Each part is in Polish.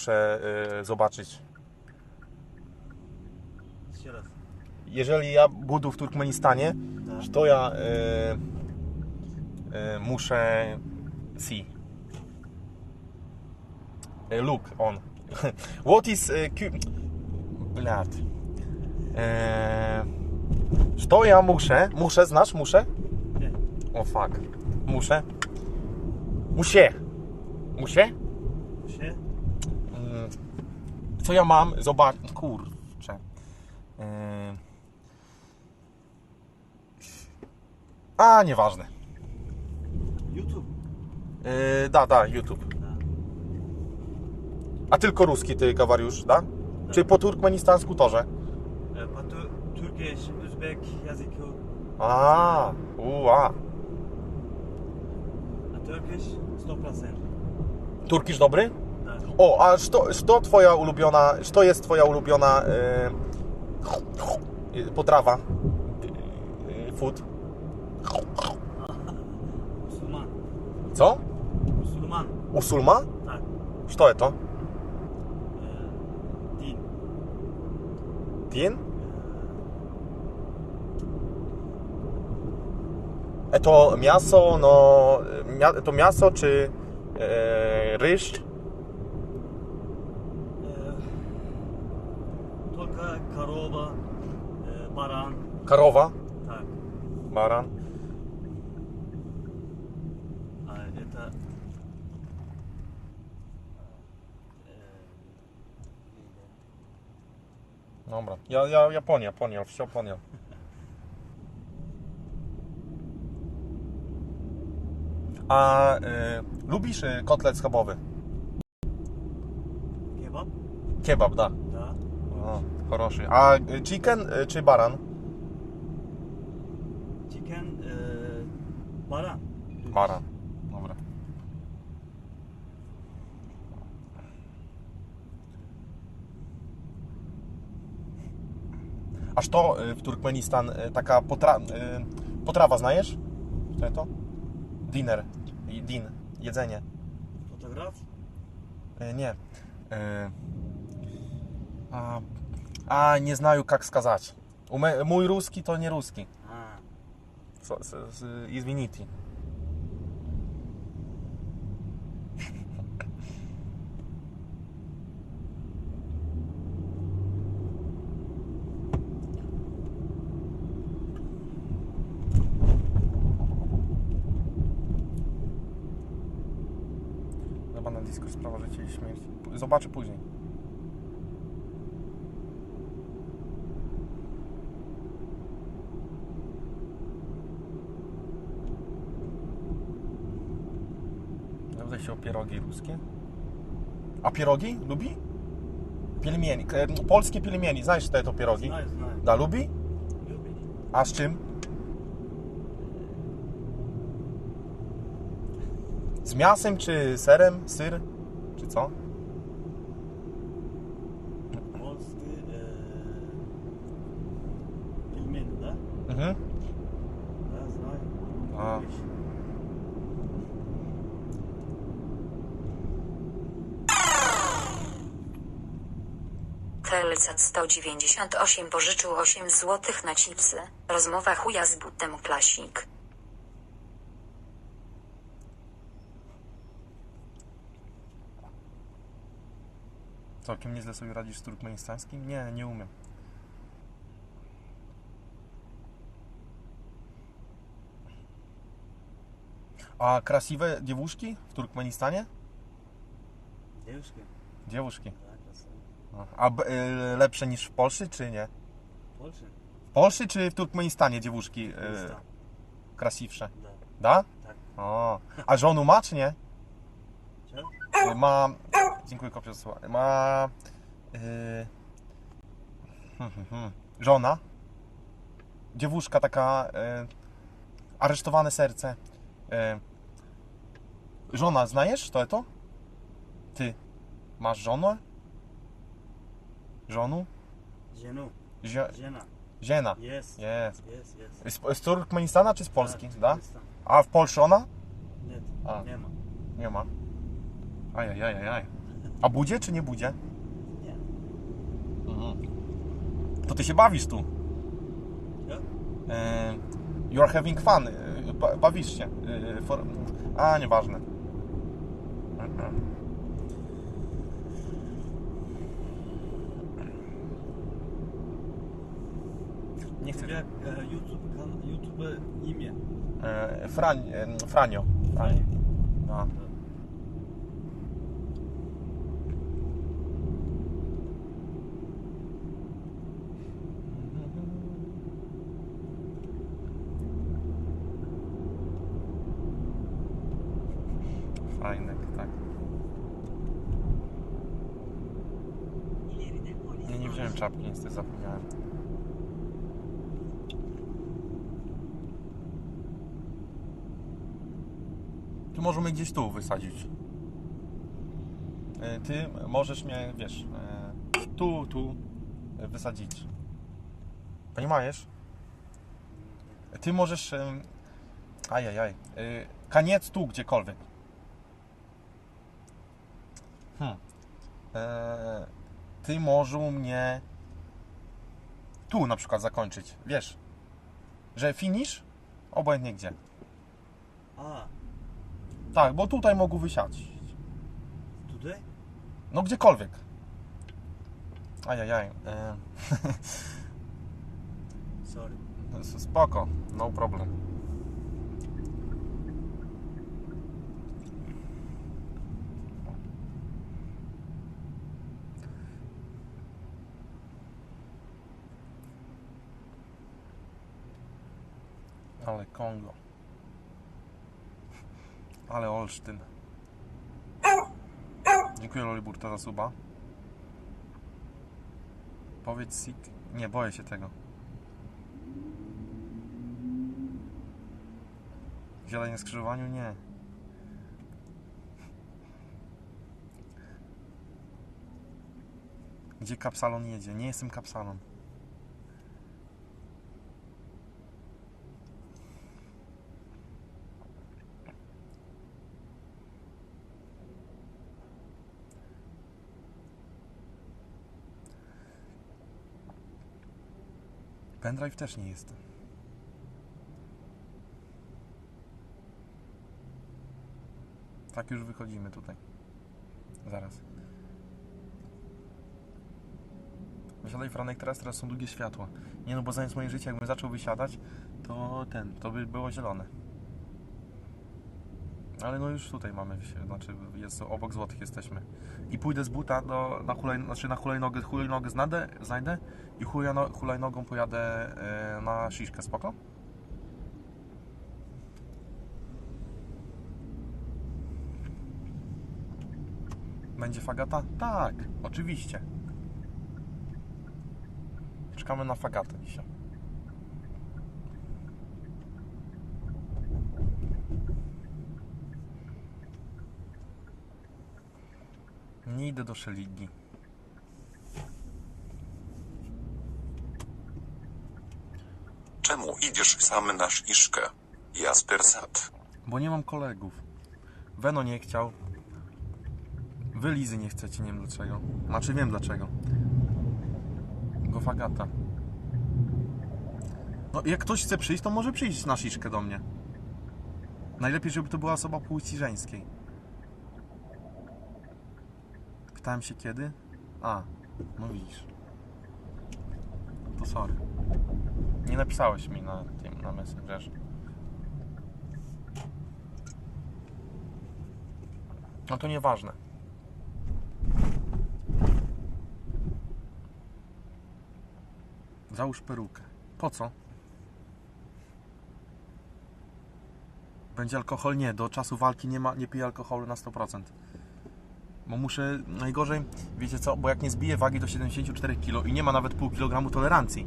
muszę y, zobaczyć. Jeszcze raz. Jeżeli ja budu w Turkmenistanie, tak. to ja y, y, muszę see. Look on. What is... Blad. Co ja muszę? Muszę, znasz? Muszę? Nie. O oh, fuck. Muszę. Muszę. Muszę? Co ja mam? Zobacz. Kurczę. Yy. A, nieważne. YouTube. Yy, da, da, YouTube. A tylko ruski ty, kawariusz, da? Czy po turkmenistansku torze? E, po tu, Türkisch, Özbek yazıkı. A, uła. A Turkish 100%. Turkisz dobry? O, a co, co twoja ulubiona, co jest twoja ulubiona yy, potrawa? Yy, food? Co? Müslüman. Usulma? Tak. Co jest to? E, din. Din? E to miasto, no, to miasto czy e, ryż? E, Tolga, Karova, e, Baran. Karowa? Tak. Baran? A это... e, Dobra. Ja, ja, Japonia, poнял, все понял. A e, lubisz e, kotlet schabowy? Kebab. Kebab, da. Choroszy. A э, chicken э, czy baran? Chicken, e, baran. Baran, dobra. Aż to e, w Turkmenistan e, taka potra e, potrawa, znajesz? Co to? Dinner. Din. Jedzenie. Fotograf? Nie. A, a nie znаю jak сказать. У ме- Mój ruski to nie ruski. A. С- с- с- Извините. Chyba na disku sprawa życia i śmierci. Zobaczę później. Modlę się o pierogi ruskie. A pierogi? Lubi? Pielmieni. Polskie pielmieni. Znasz te to pierogi? Znaj, znaj. Da, lubi? Lubi. A z czym? Z miasem czy serem? Syr? Czy co? Telcat 198 pożyczył 8 złotych na chipsy. Rozmowa chuja z butem klasik. Całkiem nieźle sobie radzisz z turkmenistańskim? Nie, nie umiem. A krasiwe dziewuszki w Turkmenistanie? Девушка. Dziewuszki. Да, красиво. No. A b- y, lepsze niż w Polsce, czy nie? Польша? W Polsce czy w Turkmenistanie dziewuszki y, Туркменистан. krasiwsze? Да. Da? Tak. O. A żonu ma, czy nie? Че? Y, Ma. Dziękuję, kopio słowa. Ma. Y, hmm, hmm, hmm. Żona. Dziewuszka taka. Y, aresztowane serce. Y, żona, znajesz to? to? Ty. Masz żonę? Żonu? Żenu. Żie... Żena. Żena. Jest. Jest. Jest, jest. Z, z Turkmenistana czy z Polski? Tak, da? A w Polsce ona? Nie, A. nie ma. Nie ma. Ajajajaj. A budzie czy nie budzie? Nie. Mhm. To ty się bawisz tu. E, you are having fun. E, bawisz się. E, A, nieważne. Mhm. Nie chcę. E, YouTube, YouTube imię. E, Frań, e, Franio. Franio. No. Fajny, tak. Nie, nie wziąłem czapki, niestety zapomniałem. Tu możemy gdzieś tu wysadzić. E, Ty możesz mnie, wiesz, e, tu, tu e, wysadzić. Понимаешь? Ty możesz... em, Ajajaj. e, Koniec tu, gdziekolwiek. Hmm. E, Ty możesz mnie tu na przykład zakończyć. Wiesz, że finish obojętnie gdzie. A, Tak, bo tutaj mogą wysiać. tutaj? No gdziekolwiek. Ajajaj. E, Sorry. spoko, no problem. Ale Kongo. Ale Olsztyn. Dziękuję Loliburta za suba. Powiedz Sik. Nie, boję się tego. Zielenie skrzyżowaniu? Nie. Gdzie kapsalon jedzie? Nie jestem kapsalon. Pendrive też nie jestem. Tak już wychodzimy tutaj. Zaraz. Wysiadaj Franek teraz, teraz są długie światła. Nie no, bo zamiast moje życie, jakbym zaczął wysiadać, to ten, to by było zielone. Ale no już tutaj mamy, wsi- znaczy jest obok złotych jesteśmy. I pójdę z buta do, na, hulaj, znaczy na hulajnogę, hulajnogę znajdę, znajdę i hulajno, hulajnogą pojadę e, na Sziszkę, spoko? Będzie fagata? Tak, oczywiście. Czekamy na fagatę dzisiaj. Nie idę do Szeligi. Czemu idziesz sam na Iszkę? Jasper Sat. Bo nie mam kolegów. Weno nie chciał. Wy Lizy nie chcecie, nie wiem dlaczego. Znaczy wiem dlaczego. Go fagata. No jak ktoś chce przyjść, to może przyjść na Sziszkę do mnie. Najlepiej, żeby to była osoba płci żeńskiej. Pytałem się kiedy? A, no widzisz. To sorry. Nie napisałeś mi na tym, na Messengerze. No to nieważne. Załóż perukę. Po co? Będzie alkohol? Nie, do czasu walki nie, ma, nie piję alkoholu na 100%. Bo muszę, najgorzej, wiecie co, bo jak nie zbiję wagi do 74 kg i nie ma nawet pół kilogramu tolerancji,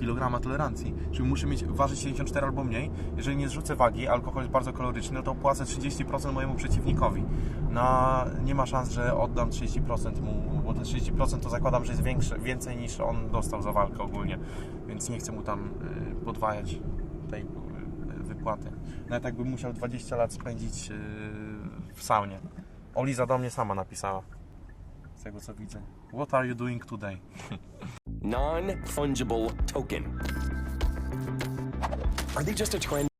kilograma tolerancji, czyli muszę mieć, ważyć 74 albo mniej, jeżeli nie zrzucę wagi, alkohol jest bardzo kaloryczny, no to płacę 30% mojemu przeciwnikowi. No, nie ma szans, że oddam 30% mu, bo te 30% to zakładam, że jest większe, więcej niż on dostał za walkę ogólnie, więc nie chcę mu tam y, podwajać tej y, wypłaty. Nawet jakbym musiał 20 lat spędzić y, w saunie. Oliza do mnie sama napisała. z tego co widzę. What are you doing today? Non fungible token. Are they just a trend?